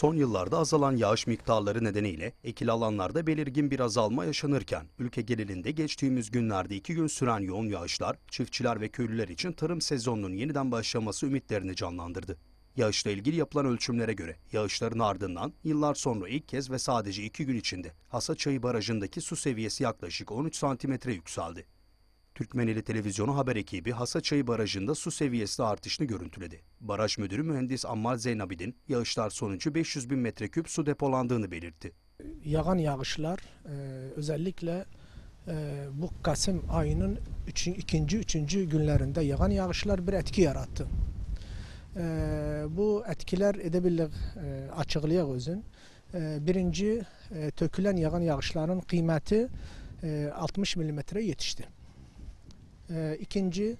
Son yıllarda azalan yağış miktarları nedeniyle ekili alanlarda belirgin bir azalma yaşanırken ülke genelinde geçtiğimiz günlerde iki gün süren yoğun yağışlar çiftçiler ve köylüler için tarım sezonunun yeniden başlaması ümitlerini canlandırdı. Yağışla ilgili yapılan ölçümlere göre yağışların ardından yıllar sonra ilk kez ve sadece iki gün içinde Hasaçayı Barajı'ndaki su seviyesi yaklaşık 13 santimetre yükseldi. Türkmeneli Televizyonu haber ekibi Hasaçayı Barajı'nda su seviyesi artışını görüntüledi. Baraj müdürü mühendis Ammar Zeynabidin yağışlar sonucu 500 bin metreküp su depolandığını belirtti. yağan yağışlar e, özellikle e, bu Kasım ayının üçün, ikinci, üçüncü günlerinde yağan yağışlar bir etki yarattı. E, bu etkiler edebilir e, açıklığa özün. Birinci tökülen yağan yağışların kıymeti e, 60 milimetre yetişti. E, ikinci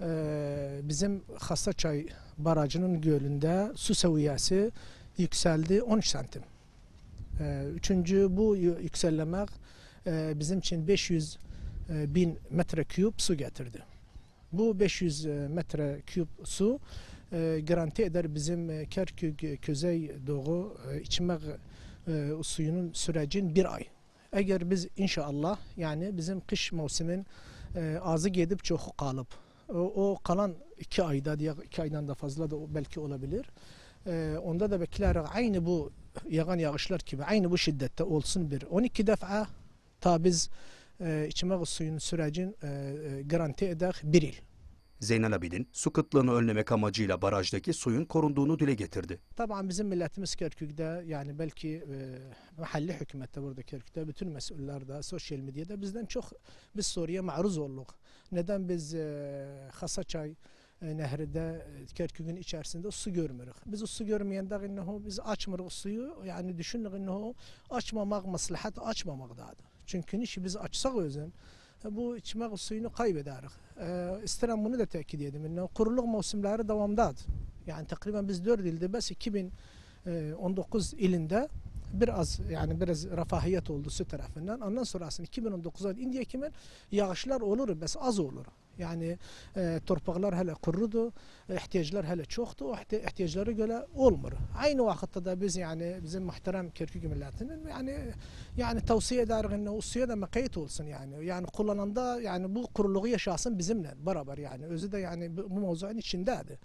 e, bizim Hasaçay Barajı'nın gölünde su seviyesi yükseldi 13 santim. Ee, Üçüncü bu yü- yükselmek e, bizim için 500 e, bin metreküp su getirdi. Bu 500 e, metreküp su e, garanti eder bizim Kerkük Kuzey Doğu e, içmek e, suyunun sürecin bir ay. Eğer biz inşallah yani bizim kış mevsimin e, azı gidip çok kalıp o, o kalan iki ayda diye iki aydan da fazla da belki olabilir. E, onda da bekler aynı bu yağan yağışlar gibi aynı bu şiddette olsun bir 12 defa ta biz e, içme suyun sürecin e, e, garanti eder bir yıl. Zeynel Abidin su kıtlığını önlemek amacıyla barajdaki suyun korunduğunu dile getirdi. Tabii bizim milletimiz Kerkük'te yani belki e, mahalli hükümette burada Kerkük'te bütün mesuller de sosyal medyada bizden çok biz soruya maruz olduk. Neden biz e, Hasaçay e, nehrinde e, Kerkük'ün içerisinde su görmürük. Biz o su görmeyen de biz açmırıq suyu yani düşünürük açmamak maslahat açmamak dadır. Çünkü işi biz açsak özün bu içme suyunu kaybederiz. E, isterim bunu da tekit edeyim. İnnehu kuruluk mevsimleri devamdadır. Yani takriben biz 4 ilde bes 2019 ilinde biraz yani biraz refahiyet oldu su tarafından. Ondan sonrasında 2019'a indiye kimin yağışlar olur bes az olur. Yani e, torpaklar hele kurudu, ihtiyaçlar hele çoktu, o ihti- ihtiyaçlara göre olmur. Aynı vakitte de biz yani bizim muhterem Kerkük milletinin yani yani tavsiye ederim inne o suya da mekayet olsun yani. Yani kullananda yani bu kuruluğu yaşasın bizimle beraber yani. Özü de yani bu mevzuun içindeydi.